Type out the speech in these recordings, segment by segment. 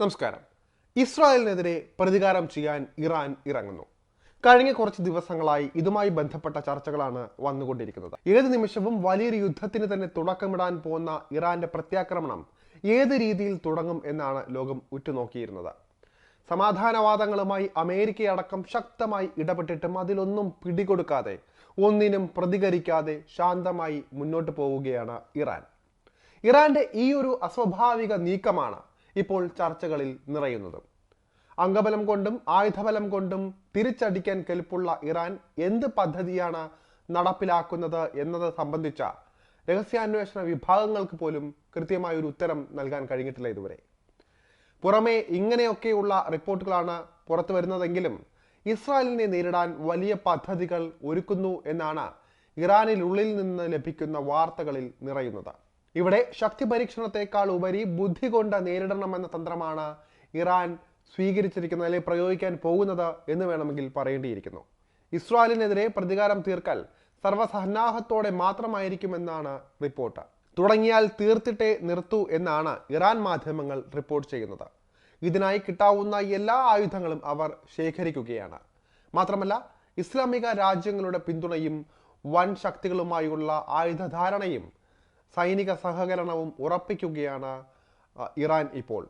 നമസ്കാരം. ഇസ്രായേലിനെതിരെ പ്രതികാരം ചെയ്യാൻ ഇറാൻ ഇറങ്ങുന്നു. കഴിഞ്ഞ കുറച്ച് ദിവസങ്ങളായി ഇതുമായി ബന്ധപ്പെട്ട ചർച്ചകളാണ് വന്നുകൊണ്ടിരിക്കുന്നത്. ഏത് നിമിഷവും വലിയൊരു യുദ്ധത്തിന് തന്നെ തുടക്കമിടാൻ പോകുന്ന ഇറാന്റെ പ്രത്യാക്രമണം ഏത് രീതിയിൽ തുടങ്ങും എന്നാണ് ലോകം ഉറ്റുനോക്കിയിരുന്നത്. സമാധാനവാദങ്ങളുമായി അമേരിക്കയടക്കം ശക്തമായി ഇടപെട്ടിട്ടും അതിലൊന്നും പിടികൊടുക്കാതെ ഒന്നിനും പ്രതികരിക്കാതെ ശാന്തമായി മുന്നോട്ട് പോവുകയാണ് ഇറാൻ. ഇറാന്റെ ഈ ഒരു അസ്വാഭാവിക നീക്കമാണ് ഇപ്പോൾ ചർച്ചകളിൽ നിറയുന്നത്. അംഗബലം കൊണ്ടും ആയുധബലം കൊണ്ടും തിരിച്ചടിക്കാൻ കെൽപ്പുള്ള ഇറാൻ എന്ത് പദ്ധതിയാണ് നടപ്പിലാക്കുന്നത് എന്നത് സംബന്ധിച്ച രഹസ്യാന്വേഷണ വിഭാഗങ്ങൾക്ക് പോലും കൃത്യമായ ഒരു ഉത്തരം നൽകാൻ കഴിഞ്ഞിട്ടില്ല ഇതുവരെ. പുറമെ ഇങ്ങനെയൊക്കെയുള്ള റിപ്പോർട്ടുകളാണ് പുറത്തു വരുന്നതെങ്കിലും ഇസ്രായേലിനെ നേരിടാൻ വലിയ പദ്ധതികൾ ഒരുക്കുന്നു എന്നാണ് ഇറാനിനുള്ളിൽ നിന്ന് ലഭിക്കുന്ന വാർത്തകളിൽ നിറയുന്നത്. ഇവിടെ ശക്തി പരീക്ഷണത്തെക്കാൾ ഉപരി ബുദ്ധി കൊണ്ട് നേരിടണമെന്ന തന്ത്രമാണ് ഇറാൻ സ്വീകരിച്ചിരിക്കുന്നത് അല്ലെങ്കിൽ പ്രയോഗിക്കാൻ പോകുന്നത് എന്ന് വേണമെങ്കിൽ പറയേണ്ടിയിരിക്കുന്നു. ഇസ്രായേലിനെതിരെ പ്രതികാരം തീർക്കൽ സർവസന്നാഹത്തോടെ മാത്രമായിരിക്കുമെന്നാണ് റിപ്പോർട്ട്. തുടങ്ങിയാൽ തീർത്തിട്ടേ നിർത്തൂ എന്നാണ് ഇറാൻ മാധ്യമങ്ങൾ റിപ്പോർട്ട് ചെയ്യുന്നത്. ഇതിനായി കിട്ടാവുന്ന എല്ലാ ആയുധങ്ങളും അവർ ശേഖരിക്കുകയാണ്. മാത്രമല്ല ഇസ്ലാമിക രാജ്യങ്ങളുടെ പിന്തുണയും വൻ ശക്തികളുമായുള്ള ആയുധധാരണയും സൈനിക സഹകരണവും ഉറപ്പിക്കുകയാണ് ഇറാൻ ഇപ്പോൾ.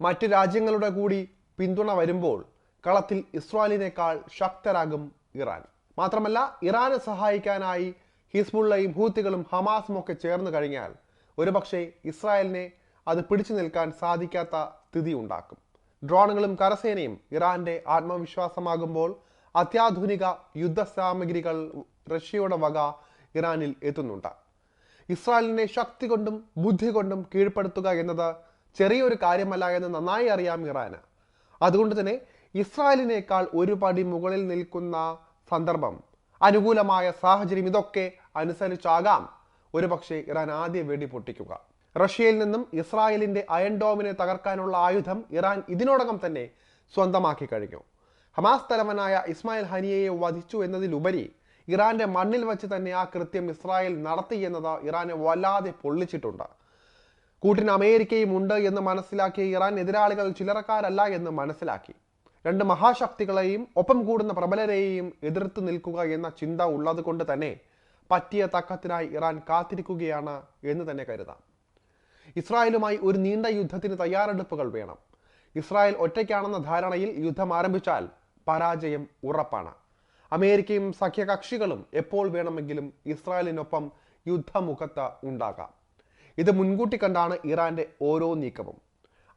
മറ്റ് രാജ്യങ്ങളുടെ കൂടി പിന്തുണ വരുമ്പോൾ കളത്തിൽ ഇസ്രായേലിനേക്കാൾ ശക്തരാകും ഇറാൻ. മാത്രമല്ല ഇറാനെ സഹായിക്കാനായി ഹിസ്ബുള്ളയും ഹൂത്തികളും ഹമാസും ഒക്കെ ചേർന്ന് കഴിഞ്ഞാൽ ഒരുപക്ഷെ ഇസ്രായേലിനെ അത് പിടിച്ചു നിൽക്കാൻ സാധിക്കാത്ത സ്ഥിതി ഉണ്ടാക്കും. ഡ്രോണുകളും കരസേനയും ഇറാന്റെ ആത്മവിശ്വാസമാകുമ്പോൾ അത്യാധുനിക യുദ്ധ സാമഗ്രികൾ റഷ്യയുടെ വക ഇറാനിൽ എത്തുന്നുണ്ട്. ഇസ്രായേലിനെ ശക്തി കൊണ്ടും ബുദ്ധി കൊണ്ടും കീഴ്പ്പെടുത്തുക എന്നത് ചെറിയൊരു കാര്യമല്ല എന്ന് നന്നായി അറിയാം ഇറാന്. അതുകൊണ്ട് തന്നെ ഇസ്രായേലിനേക്കാൾ ഒരു പടി മുകളിൽ നിൽക്കുന്ന സന്ദർഭം അനുകൂലമായ സാഹചര്യം ഇതൊക്കെ അനുസരിച്ചാകാം. ഒരു പക്ഷേ ഇറാൻ ആദ്യം വെടി പൊട്ടിക്കുക. റഷ്യയിൽ നിന്നും ഇസ്രായേലിന്റെ അയൺ ഡോമിനെ തകർക്കാനുള്ള ആയുധം ഇറാൻ ഇതിനോടകം തന്നെ സ്വന്തമാക്കി കഴിഞ്ഞു. ഹമാസ് തലവനായ ഇസ്മായിൽ ഹനിയയെ വധിച്ചു എന്നതിലുപരി ഇറാന്റെ മണ്ണിൽ വെച്ച് തന്നെ ആ കൃത്യം ഇസ്രായേൽ നടത്തി എന്നത് ഇറാനെ വല്ലാതെ പൊള്ളിച്ചിട്ടുണ്ട്. കൂട്ടിന് അമേരിക്കയും ഉണ്ട് എന്ന് മനസ്സിലാക്കിയ ഇറാൻ എതിരാളികൾ ചിലറക്കാരല്ല എന്ന് മനസ്സിലാക്കി. രണ്ട് മഹാശക്തികളെയും ഒപ്പം കൂടുന്ന പ്രബലരെയും എതിർത്ത് നിൽക്കുക എന്ന ചിന്ത ഉള്ളത് കൊണ്ട് തന്നെ പറ്റിയ തക്കത്തിനായി ഇറാൻ കാത്തിരിക്കുകയാണ് എന്ന് തന്നെ കരുതാം. ഇസ്രായേലുമായി ഒരു നീണ്ട യുദ്ധത്തിന് തയ്യാറെടുപ്പുകൾ വേണം. ഇസ്രായേൽ ഒറ്റയ്ക്കാണെന്ന ധാരണയിൽ യുദ്ധം ആരംഭിച്ചാൽ പരാജയം ഉറപ്പാണ്. അമേരിക്കയും സഖ്യകക്ഷികളും എപ്പോൾ വേണമെങ്കിലും ഇസ്രായേലിനൊപ്പം യുദ്ധമുഖത്ത് ഉണ്ടാകാം. ഇത് മുൻകൂട്ടി കണ്ടാണ് ഇറാന്റെ ഓരോ നീക്കവും.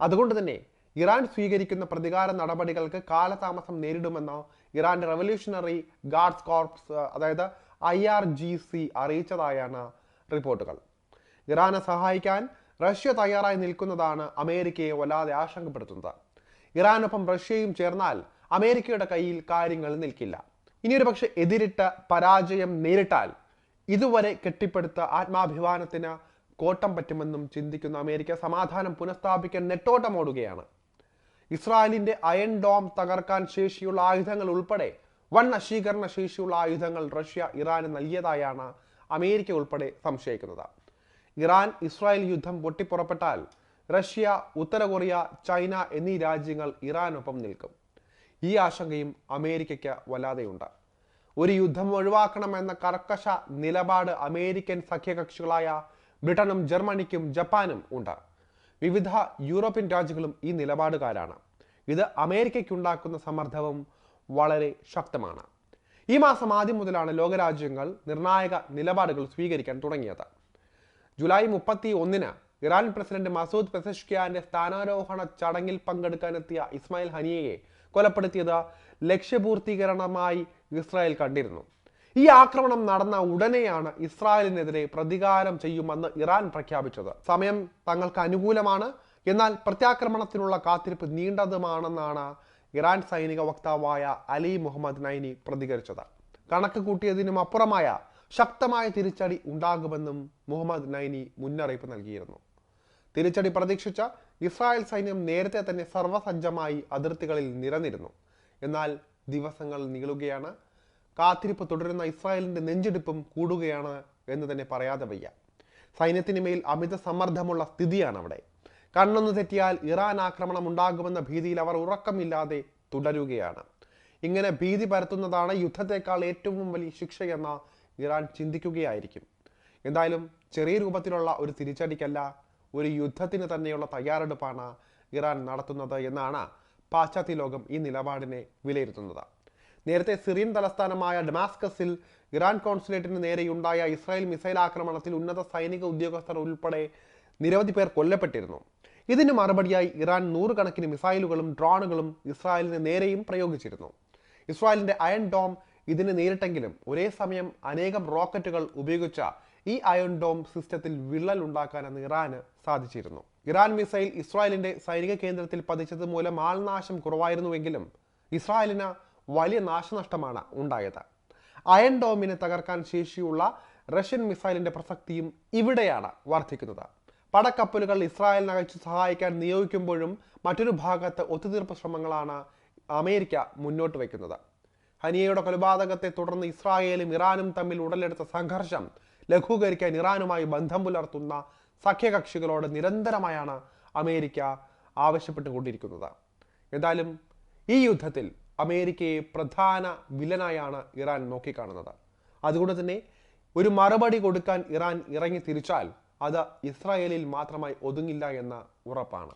അതുകൊണ്ട് തന്നെ ഇറാൻ സ്വീകരിക്കുന്ന പ്രതികാര നടപടികൾക്ക് കാലതാമസം നേരിടുമെന്ന് ഇറാന്റെ റവല്യൂഷണറി ഗാർഡ്സ് കോർപ്സ് അതായത് ഐ ആർ ജി സി അറിയിച്ചതായാണ് റിപ്പോർട്ടുകൾ. ഇറാനെ സഹായിക്കാൻ റഷ്യ തയ്യാറായി നിൽക്കുന്നതാണ് അമേരിക്കയെ വല്ലാതെ ആശങ്കപ്പെടുത്തുന്നത്. ഇറാനൊപ്പം റഷ്യയും ചേർന്നാൽ അമേരിക്കയുടെ കയ്യിൽ കാര്യങ്ങൾ നിൽക്കില്ല. ഇനിയൊരു പക്ഷെ എതിരിട്ട പരാജയം നേരിട്ടാൽ ഇതുവരെ കെട്ടിപ്പടുത്ത ആത്മാഭിമാനത്തിന് കോട്ടം പറ്റുമെന്നും ചിന്തിക്കുന്ന അമേരിക്ക സമാധാനം പുനഃസ്ഥാപിക്കാൻ നെട്ടോട്ടമോടുകയാണ്. ഇസ്രായേലിന്റെ അയൺ ഡോം തകർക്കാൻ ശേഷിയുള്ള ആയുധങ്ങൾ ഉൾപ്പെടെ വൺ നശീകരണ ശേഷിയുള്ള ആയുധങ്ങൾ റഷ്യ ഇറാന് നൽകിയതായാണ് അമേരിക്ക ഉൾപ്പെടെ സംശയിക്കുന്നത്. ഇറാൻ ഇസ്രായേൽ യുദ്ധം പൊട്ടിപ്പുറപ്പെട്ടാൽ റഷ്യ ഉത്തര കൊറിയ ചൈന എന്നീ രാജ്യങ്ങൾ ഇറാനൊപ്പം നിൽക്കും. ഈ ആശങ്കയും അമേരിക്കയ്ക്ക് വല്ലാതെയുണ്ട്. ഒരു യുദ്ധം ഒഴിവാക്കണമെന്ന കർക്കശ നിലപാട് അമേരിക്കൻ സഖ്യകക്ഷികളായ ബ്രിട്ടനും ജർമ്മനിക്കും ജപ്പാനും ഉണ്ട്. വിവിധ യൂറോപ്യൻ രാജ്യങ്ങളും ഈ നിലപാടുകാരാണ്. ഇത് അമേരിക്കയ്ക്കുണ്ടാക്കുന്ന സമ്മർദ്ദവും വളരെ ശക്തമാണ്. ഈ മാസം ആദ്യം മുതലാണ് ലോകരാജ്യങ്ങൾ നിർണായക നിലപാടുകൾ സ്വീകരിക്കാൻ തുടങ്ങിയത്. ജൂലൈ മുപ്പത്തി ഒന്നിന് ഇറാൻ പ്രസിഡന്റ് മസൂദ് പെസഷ്കിയാന്റെ സ്ഥാനാരോഹണ ചടങ്ങിൽ പങ്കെടുക്കാനെത്തിയ ഇസ്മായിൽ ഹനിയയെ കൊലപ്പെടുത്തിയത് ലക്ഷ്യപൂർത്തീകരണമായി ഇസ്രായേൽ കണ്ടിരുന്നു. ഈ ആക്രമണം നടന്ന ഉടനെയാണ് ഇസ്രായേലിനെതിരെ പ്രതികാരം ചെയ്യുമെന്ന് ഇറാൻ പ്രഖ്യാപിച്ചത്. സമയം തങ്ങൾക്ക് അനുകൂലമാണ്. എന്നാൽ പ്രത്യാക്രമണത്തിനുള്ള കാത്തിരിപ്പ് നീണ്ടതുമാണെന്നാണ് ഇറാൻ സൈനിക വക്താവായ അലി മുഹമ്മദ് നൈനി പ്രതികരിച്ചത്. കണക്ക് കൂട്ടിയതിനും അപ്പുറമായ ശക്തമായ തിരിച്ചടി ഉണ്ടാകുമെന്നും മുഹമ്മദ് നൈനി മുന്നറിയിപ്പ് നൽകിയിരുന്നു. തിരിച്ചടി പ്രതീക്ഷിച്ച ഇസ്രായേൽ സൈന്യം നേരത്തെ തന്നെ സർവസജ്ജമായി അതിർത്തികളിൽ നിരന്നിരുന്നു. എന്നാൽ ദിവസങ്ങൾ നീളുകയാണ്. കാത്തിരിപ്പ് തുടരുന്ന ഇസ്രായേലിന്റെ നെഞ്ചെടുപ്പും കൂടുകയാണ് എന്ന് തന്നെ പറയാതെ വയ്യ. സൈന്യത്തിന് മേൽ അമിത സമ്മർദ്ദമുള്ള സ്ഥിതിയാണ് അവിടെ കണ്ണൊന്ന് തെറ്റിയാൽ ഇറാൻ ആക്രമണം ഉണ്ടാകുമെന്ന ഭീതിയിൽ അവർ ഉറക്കമില്ലാതെ തുടരുകയാണ്. ഇങ്ങനെ ഭീതി പരത്തുന്നതാണ് യുദ്ധത്തെക്കാൾ ഏറ്റവും വലിയ ശിക്ഷയെന്ന ഇറാൻ ചിന്തിക്കുകയായിരിക്കും. എന്തായാലും ചെറിയ രൂപത്തിലുള്ള ഒരു തിരിച്ചടിക്കല്ല ഒരു യുദ്ധത്തിന് തന്നെയുള്ള തയ്യാറെടുപ്പാണ് ഇറാൻ നടത്തുന്നത് എന്നാണ് പാശ്ചാത്യ ലോകം ഈ നിലപാടിനെ വിലയിരുത്തുന്നത്. നേരത്തെ സിറിയൻ തലസ്ഥാനമായ ഡമാസ്കസിൽ ഇറാൻ കോൺസുലേറ്റിന് നേരെയുണ്ടായ ഇസ്രായേൽ മിസൈൽ ആക്രമണത്തിൽ ഉന്നത സൈനിക ഉദ്യോഗസ്ഥർ ഉൾപ്പെടെ നിരവധി പേർ കൊല്ലപ്പെട്ടിരുന്നു. ഇതിന് മറുപടിയായി ഇറാൻ നൂറുകണക്കിന് മിസൈലുകളും ഡ്രോണുകളും ഇസ്രായേലിന് നേരെയും പ്രയോഗിച്ചിരുന്നു. ഇസ്രായേലിന്റെ അയൺ ഡോം ഇതിന് നേരിട്ടെങ്കിലും ഒരേ സമയം അനേകം റോക്കറ്റുകൾ ഉപയോഗിച്ച ഈ അയൺ ഡോം സിസ്റ്റത്തിൽ വിള്ളൽ ഉണ്ടാക്കാനെന്ന് ഇറാന് സാധിച്ചിരുന്നു. ഇറാൻ മിസൈൽ ഇസ്രായേലിന്റെ സൈനിക കേന്ദ്രത്തിൽ പതിച്ചത് മൂലം ആൾനാശം കുറവായിരുന്നുവെങ്കിലും ഇസ്രായേലിന് വലിയ നാശനഷ്ടമാണ് ഉണ്ടായത്. അയൺ ഡോമിനെ തകർക്കാൻ ശേഷിയുള്ള റഷ്യൻ മിസൈലിന്റെ പ്രസക്തിയും ഇവിടെയാണ് വർദ്ധിക്കുന്നത്. പടക്കപ്പലുകൾ ഇസ്രായേലിനകച്ചു സഹായിക്കാൻ നിയോഗിക്കുമ്പോഴും മറ്റൊരു ഭാഗത്ത് ഒത്തുതീർപ്പ് ശ്രമങ്ങളാണ് അമേരിക്ക മുന്നോട്ട് വയ്ക്കുന്നത്. ഹനിയയുടെ കൊലപാതകത്തെ തുടർന്ന് ഇസ്രായേലും ഇറാനും തമ്മിൽ ഉടലെടുത്ത സംഘർഷം ലഘൂകരിക്കാൻ ഇറാനുമായി ബന്ധം പുലർത്തുന്ന സഖ്യകക്ഷികളോട് നിരന്തരമായാണ് അമേരിക്ക ആവശ്യപ്പെട്ടുകൊണ്ടിരിക്കുന്നത്. എന്തായാലും ഈ യുദ്ധത്തിൽ അമേരിക്കയെ പ്രധാന വില്ലനായാണ് ഇറാൻ നോക്കിക്കാണുന്നത്. അതുകൊണ്ട് തന്നെ ഒരു മറുപടി കൊടുക്കാൻ ഇറാൻ ഇറങ്ങി തിരിച്ചാൽ അത് ഇസ്രായേലിൽ മാത്രമായി ഒതുങ്ങില്ല എന്ന ഉറപ്പാണ്.